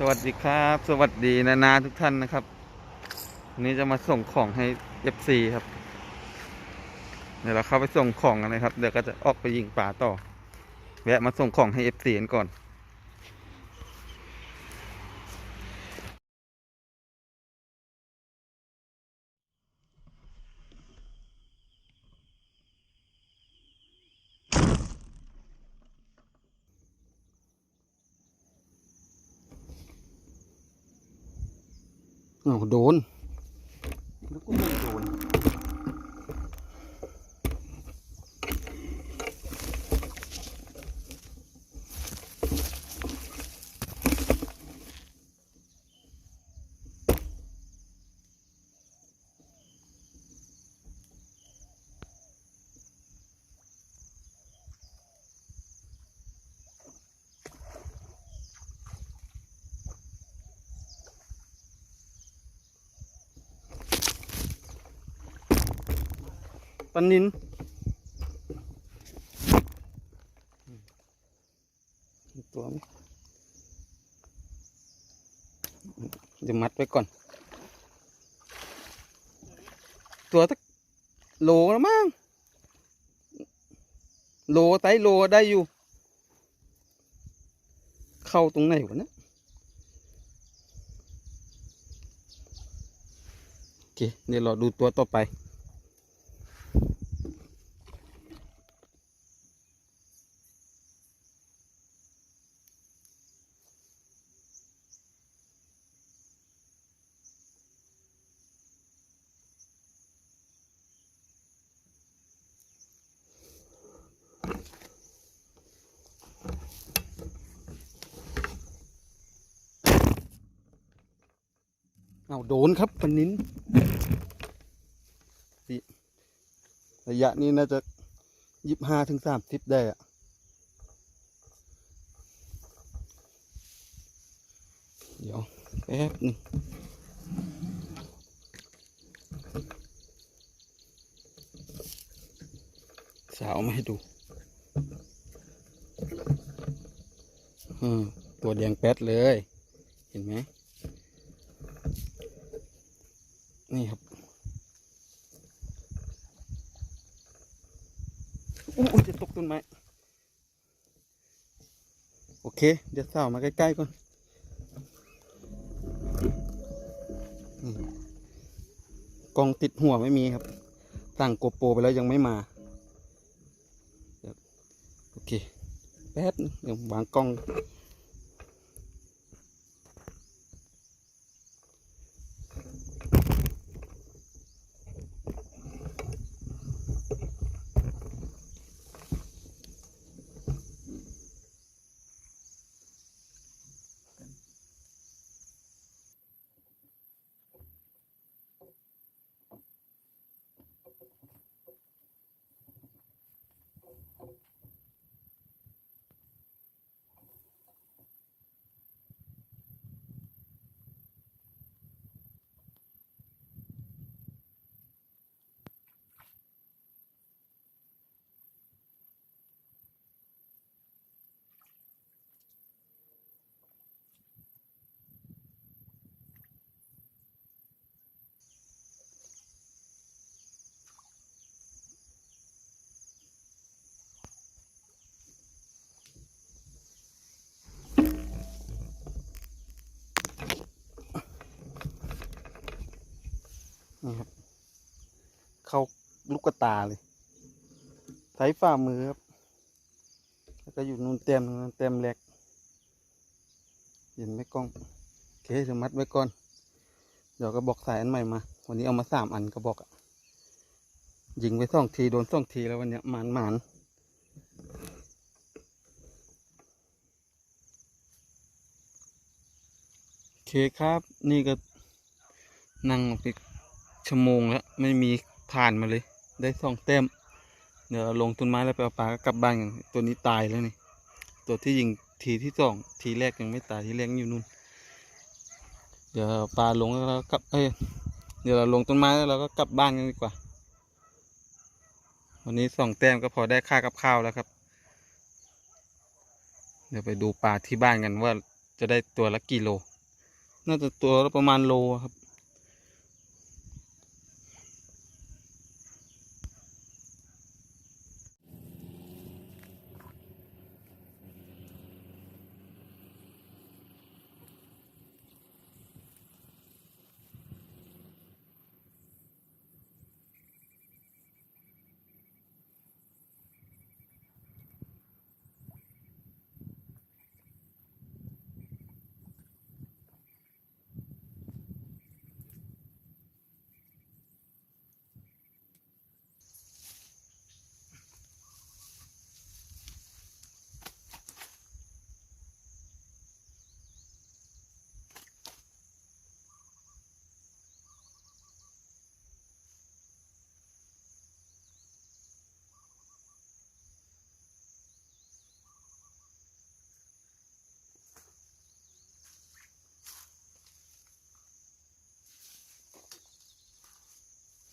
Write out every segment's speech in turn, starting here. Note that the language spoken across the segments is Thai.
สวัสดีครับ สวัสดีนานาทุกท่านนะครับวันนี้จะมาส่งของให้ FC ครับ เดี๋ยวเราเข้าไปส่งของกันนะครับ เดี๋ยวก็จะออกไปยิงป่าต่อ แวะมาส่งของให้ FC กันก่อน โดนแล้วก็ไม่โดน ปันนินตัวไหมเดี๋ยวมัดไว้ก่อน ตัวตักโลแล้วมั้งโลไตโลได้อยู่ เข้าตรงไหนวะเนี่ยโอเคเดี๋ยวเราดูตัวต่อไป เอาโดนครับปันนินนี่ระยะนี้น่าจะยี่ห้าถึงสามสิบได้อะเดี๋ยวแป๊บนึงสาวมาให้ดูตัวแดงแป๊ดเลย เห็นไหม นี่ครับอู้ยจะตกต้นไม้โอเค เดี๋ยวสาวมาใกล้ๆก่อนนี่กล้องติดหัวไม่มีครับตั้งโกโปรไปแล้วยังไม่มาเดี๋ยวโอเค แป๊บนึงเดี๋ยววางกล้อง นี่ครับ เข้าลูกกระตาเลยใช้ฝ่ามือครับ แล้วก็อยู่นู่นเต็มนู่นเต็มแหลกเห็นไหมกล้องโอเคเดี๋ยวมัดไว้ก่อน เดี๋ยวก็บอกสายอันใหม่มา วันนี้เอามาสามอันก็บอกอะยิงไปสองที โดนสองทีแล้ววันเนี้ยหมานหมานโอเคครับ นี่ก็นั่งไป ชั่วโมงแล้วไม่มีผ่านมาเลย ได้สองแต้ม เดี๋ยวลงต้นไม้แล้วไปเอาปลาก็กลับบ้านกันตัวนี้ตายแล้วนี่ ตัวที่ยิงทีที่สองทีแรกยังไม่ตายทีแรกอยู่นู่น เดี๋ยวปลาลงแล้วเรากลับเอ้ยเดี๋ยวเราลงต้นไม้แล้วเราก็กลับบ้านกันดีกว่า วันนี้สองแต้มก็พอได้ค่ากับข้าวแล้วครับ เดี๋ยวไปดูปลาที่บ้านกันว่าจะได้ตัวละกี่โล น่าจะตัวละประมาณโลครับ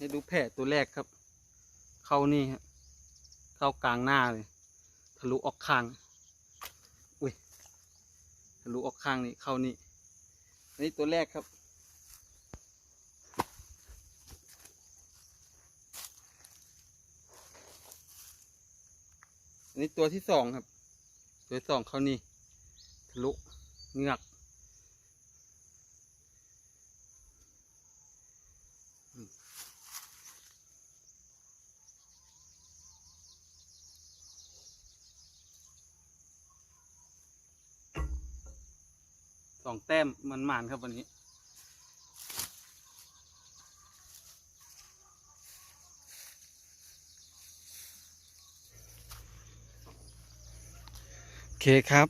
ให้ดูแผลตัวแรกครับ เข้านี่ครับเข้ากลางหน้าเลย ทะลุออกข้าง อุ้ย ทะลุออกข้างนี่เข้านี่อันนี่ตัวแรกครับอันนี้ตัวที่สองครับ ตัวสองเข้านี่ ทะลุเงือก องแต้มมันหมานครับวันนี้โอเคครับ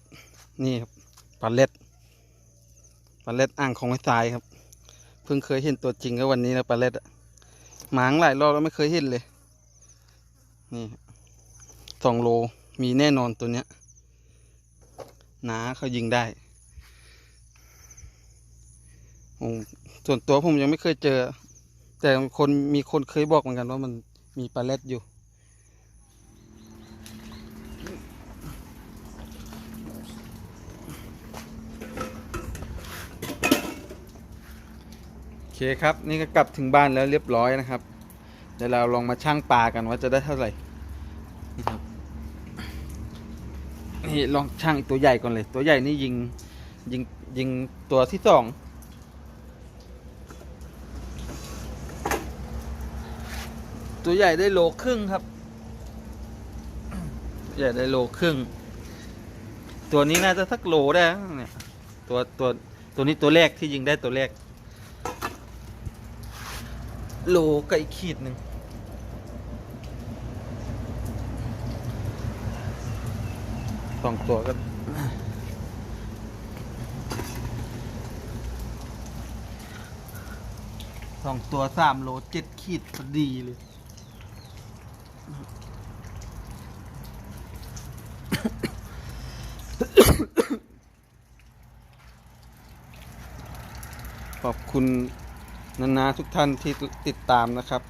นี่ครับปลาเล็ดปลาเล็ดอ่างของไม้ทรายครับ เพิ่งเคยเห็นตัวจริงก็วันนี้นะปลาเล็ดหมางหลายรอบแล้วไม่เคยเห็นเลย นี่สองโลมีแน่นอนตัวเนี้ยนาเขายิงได้ ผม ส่วนตัวผมยังไม่เคยเจอ แต่คนมีคนเคยบอกเหมือนกันว่ามันมีปลาเล็ดอยู่ โอเคครับ นี่ก็กลับถึงบ้านแล้วเรียบร้อยนะครับ เดี๋ยวเราลองมาชั่งปลากันว่าจะได้เท่าไหร่นี่ครับนี่ลองชั่งตัวใหญ่ก่อนเลย ตัวใหญ่นี่ยิงยิงยิงตัวที่สอง ตัวใหญ่ได้โลครึ่งครับ ใหญ่ได้โลครึ่ง ตัวนี้น่าจะสักโลได้เนี่ยตัวตัวตัวนี้ตัวแรกที่ยิงได้ตัวแรก โลกับอีกขีดหนึ่งสองตัวก็สองตัวสามโลเจ็ดขีดพอดีเลย ขอบคุณนานาทุกท่านที่ติดตามนะครับ